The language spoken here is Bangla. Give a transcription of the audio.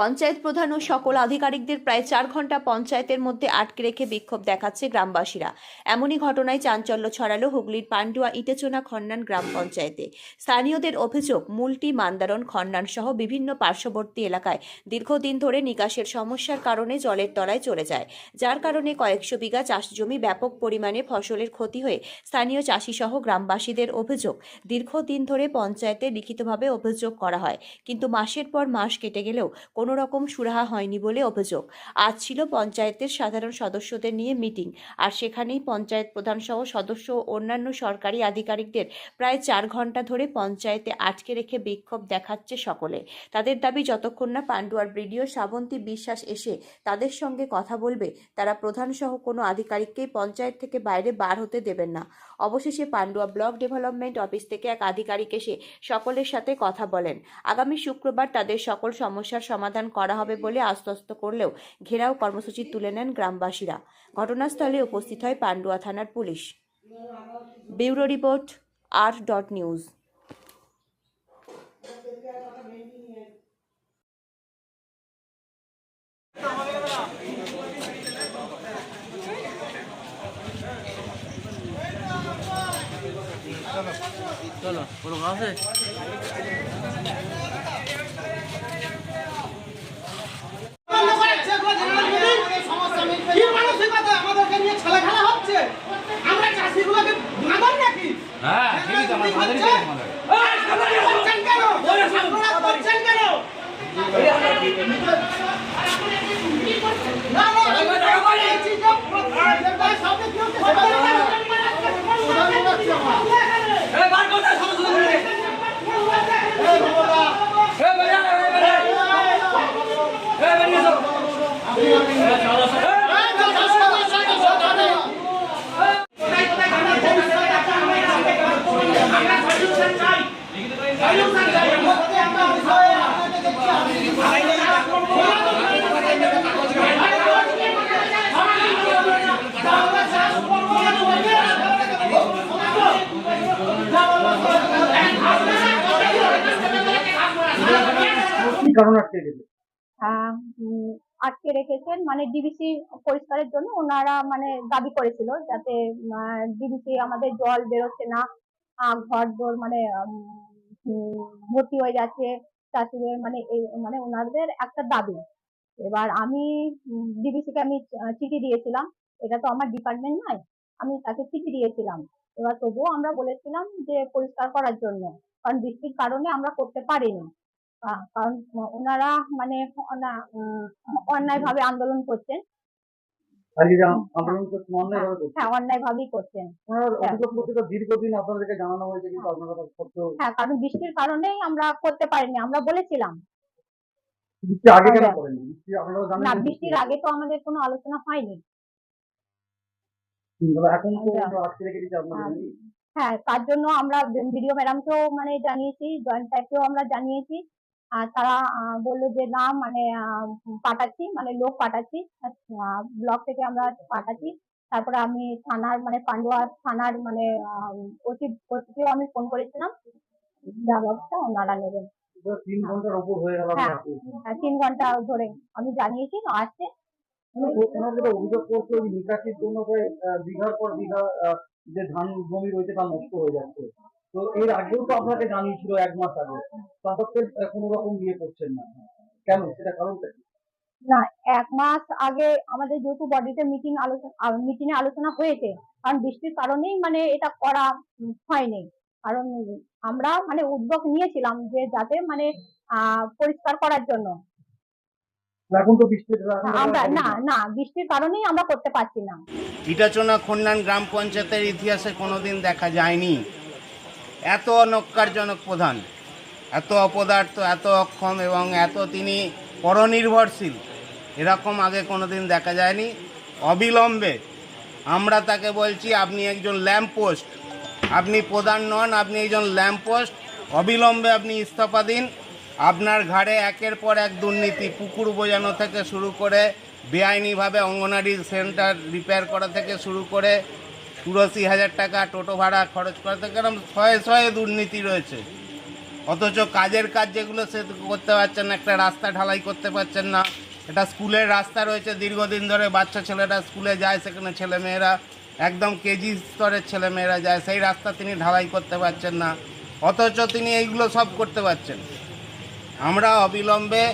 পঞ্চায়েত প্রধান ও সকল আধিকারিকদের প্রায় চার ঘণ্টা পঞ্চায়েতের মধ্যে আটকে রেখে বিক্ষোভ দেখাচ্ছে গ্রামবাসীরা। এমনই ঘটনায় চাঞ্চল্য ছড়ালো হুগলির পান্ডুয়া, ইটেচোনা, খন্নান গ্রাম পঞ্চায়েতে। স্থানীয়দের অভিযোগ, মূলটি মান্দারণ, খন্নান সহ বিভিন্ন পার্শ্ববর্তী এলাকায় দীর্ঘদিন ধরে নিকাশের সমস্যার কারণে জলের তলায় চলে যায়, যার কারণে কয়েকশো বিঘা চাষ জমি ব্যাপক পরিমাণে ফসলের ক্ষতি হয়ে স্থানীয় চাষি সহ গ্রামবাসীদের অভিযোগ, দীর্ঘদিন ধরে পঞ্চায়েতে লিখিতভাবে অভিযোগ করা হয়। কিন্তু মাসের পর মাস কেটে গেলেও কোনো রকম সুরাহা হয়নি বলে অভিযোগ। আজ ছিল পঞ্চায়েতের সাধারণ সদস্যদের নিয়ে মিটিং, আর সেখানেই পঞ্চায়েত প্রধান সহ সদস্য ও অন্যান্য সরকারি আধিকারিকদের প্রায় চার ঘণ্টা ধরে পঞ্চায়েতে আটকে রেখে বিক্ষোভ দেখাচ্ছে সকলে। তাদের দাবি, যতক্ষণ না পান্ডুয়ার ব্রিডিও শ্রাবন্তী বিশ্বাস এসে তাদের সঙ্গে কথা বলবে, তারা প্রধান সহ কোনো আধিকারিককেই পঞ্চায়েত থেকে বাইরে বার হতে দেবেন না। অবশেষে পান্ডুয়া ব্লক ডেভেলপমেন্ট অফিস থেকে এক আধিকারিক এসে সকলের সাথে কথা বলেন। আগামী শুক্রবার তাদের সকল সমস্যার সমাধান করা হবে বলে আশ্বস্ত করলেও ঘেরাও কর্মসূচি তুলে নেন গ্রামবাসীরা। ঘটনাস্থলে উপস্থিত হয় পান্ডুয়া থানার police. Bureau report R dot news. চলো কোনো আছে? তো আমার ফাদারই তো আমাদের এই, আপনারা করছেন কেন আপনারা করছেন কেন না, না, এই চিন্তা প্রধান সামনে কি হচ্ছে সেটা জানা না। প্রধান বলাচ্ছি আমার। এই, বাবারা। এই, যথা সদস্য, যথা সদস্য। কি কারণ আটকে আটকে রেখেছেন মানে ডিবিসি পরিষ্কারের জন্য ওনারা মানে দাবি করেছিল যাতে ডিবিসি আমাদের জল বেরোচ্ছে না ঘর দোর মানে ভর্তি হয়ে যাচ্ছে চাষিদের মানে মানে ওনাদের একটা দাবি। এবার আমি ডিবিসি কে আমি চিঠি দিয়েছিলাম। এটা তো আমার ডিপার্টমেন্ট নয়, আমি তাকে চিঠি দিয়েছিলাম। এবার তবুও আমরা বলেছিলাম যে পরিষ্কার করার জন্য, কারণ বৃষ্টির কারণে আমরা করতে পারিনি। কারণ ওনারা মানে অন্যায় ভাবে আন্দোলন করছেন। কারণ বৃষ্টির কারণেই আমরা করতে পারিনি আমরা বলেছিলাম। আগে না বৃষ্টির তো আমাদের কোনো আলোচনা হয়নি। আচ্ছা। হ্যাঁ তার জন্য আমরা ভিডিও ম্যাডামকেও মানে জানিয়েছি জয়েন্ট স্যারকেও আমরা জানিয়েছি। তারা বলল যে না মানে পাঠাচ্ছি মানে লোক পাঠাচ্ছি ব্লক থেকে আমরা পাঠাচ্ছি। তারপরে আমি থানার মানে পান্ডুয়া থানার মানে ওসি ওসিকেও আমি ফোন করেছিলাম। যা ব্যবস্থা ওনারা নেবেন। তিন ঘণ্টার উপর হয়ে গেল হ্যাঁ। হ্যাঁ, তিন ঘণ্টা ধরে আমি জানিয়েছি আসছে। অভিযোগ করছে ওই নিকাশির জন্য বিঘার পর বিঘা যে ধান জমি রয়েছে তা নষ্ট হয়ে যাচ্ছে। তো এর আগেও তো আপনাকে জানিয়েছিল এক মাস আগে। তা সত্ত্বেও কোনো রকম ইয়ে করছেন না। কেন? সেটা কারণটা কি? না এক মাস আগে আমাদের যেহেতু বডিতে মিটিং আলোচনা মিটিং এ আলোচনা হয়েছে কারণ বৃষ্টির কারণেই মানে এটা করা হয়নি। কারণ আমরা মানে উদ্যোগ নিয়েছিলাম যে যাতে মানে আহ পরিষ্কার করার জন্য। আমরা না না বৃষ্টির কারণেই আমরা করতে পারছি না। ইটাচোনা খন্নান গ্রাম পঞ্চায়েতের ইতিহাসে কোনোদিন দেখা যায়নি। এত অনক্কারজনক প্রধান, এত অপদার্থ, এত অক্ষম এবং এত তিনি পরনির্ভরশীল, এরকম আগে কোনো দিন দেখা যায়নি। অবিলম্বে আমরা তাকে বলছি, আপনি একজন ল্যাম্প পোস্ট আপনি প্রধান নন, আপনি একজন ল্যাম্প পোস্ট অবিলম্বে আপনি ইস্তফা দিন। আপনার ঘাড়ে একের পর এক দুর্নীতি, পুকুর বোঝানো থেকে শুরু করে, বেআইনিভাবে অঙ্গনারী সেন্টার রিপেয়ার করা থেকে শুরু করে চুরাশি হাজার টাকা টোটো ভাড়া খরচ করা থেকে এরকম শয়ে শয়ে দুর্নীতি রয়েছে। অথচ কাজের কাজ যেগুলো সে করতে পারছেন না, একটা রাস্তা ঢালাই করতে পারছেন না। এটা স্কুলের রাস্তা রয়েছে, দীর্ঘদিন ধরে বাচ্চা ছেলেরা স্কুলে যায়, সেখানে ছেলেমেয়েরা, একদম কেজি স্তরের ছেলেমেয়েরা যায়, সেই রাস্তা তিনি ঢালাই করতে পারছেন না। অথচ তিনি এইগুলো সব করতে পারছেন। আমরা অবিলম্বে